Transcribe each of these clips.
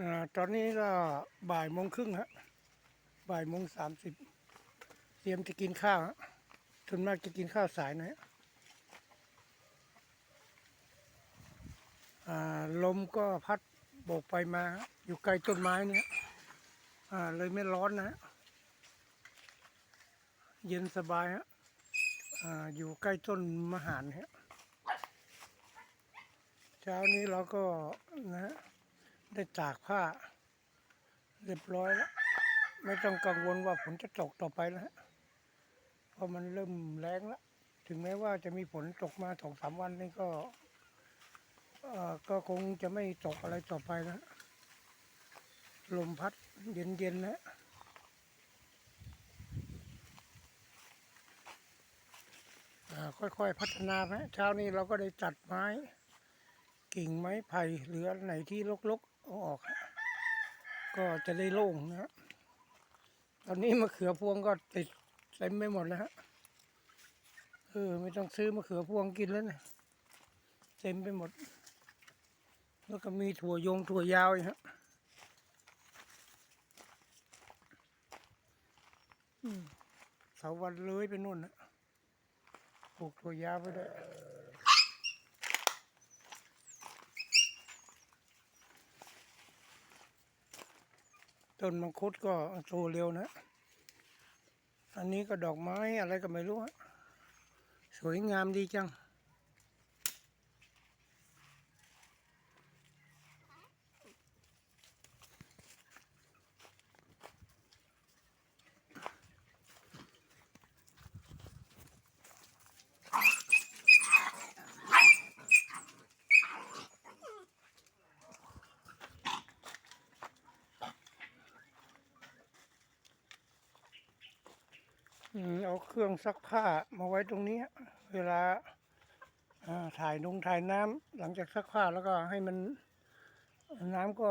อตอนนี้ก็บ่ายโมงครึ่งฮะบ่ายโมงสามสิบเตรียมจะกินข้าวฮะส่วนมากจะกินข้าวสายหนะฮะอ่าลมก็พัดโบกไปมาฮะอยู่ใกล้ต้นไม้เนี่ยเลยไม่ร้อนนะฮะเย็นสบายฮะออยู่ใกล้ต้นมะหานฮะเช้านี้เราก็นะฮะ ได้ตากผ้า เรียบร้อยแล้ว ไม่ต้องกังวลว่าฝนจะตกต่อไปแล้วฮะเพราะมันเริ่มแรงแล้ว ถึงแม้ว่าจะมีฝนตกมาสองสามวันนี้ก็ก็คงจะไม่ตกอะไรต่อไปแล้วลมพัดเย็นๆนะค่อยๆพัฒนาไปเช้านี้เราก็ได้ตัดไม้ กิ่งไม้ไผ่หรืออันไหนที่รกๆ เอาออกฮะก็จะได้โล่งนะฮะตอนนี้มะเขือพวงก็ติดเต็มไปหมดแล้วฮะเออไม่ต้องซื้อมะเขือพวงกินแล้วนะเต็มไปหมด แล้วก็มีถั่วยงถั่วยาวอีกฮะอืมเสาวันเลยไปนู่นนะปลูกถั่วยาวไปด้วย ต้นมังคุดก็โตเร็วนะ อันนี้ก็ดอกไม้อะไรก็ไม่รู้ สวยงามดีจัง เอาเครื่องซักผ้ามาไว้ตรงนี้ เวลาถ่ายนงถ่ายน้ำหลังจากซักผ้าแล้วก็ให้มันน้ำก็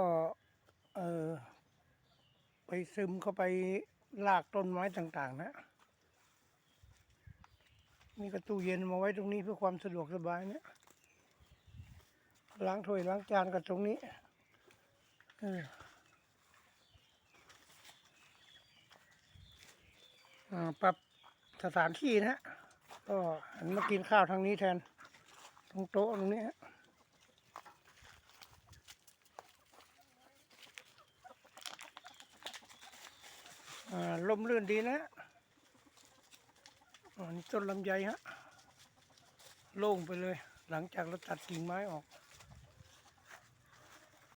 เออไปซึมเข้าไปลากต้นไม้ต่าง ๆ นะนี่ก็ตู้เย็นมาไว้ตรงนี้เพื่อความสะดวกสบายเนี่ยล้างถ้วยล้างจานกับตรงนี้เออ อ่า ปรับสถานที่นะฮะก็หันมากินข้าวทางนี้แทน ตรงโต๊ะตรงนี้ฮะอ่าลมลื่นดีนะฮะอ่านี่ต้นลำไยฮะ โล่งไปเลย หลังจากเราตัดกิ่งไม้ออก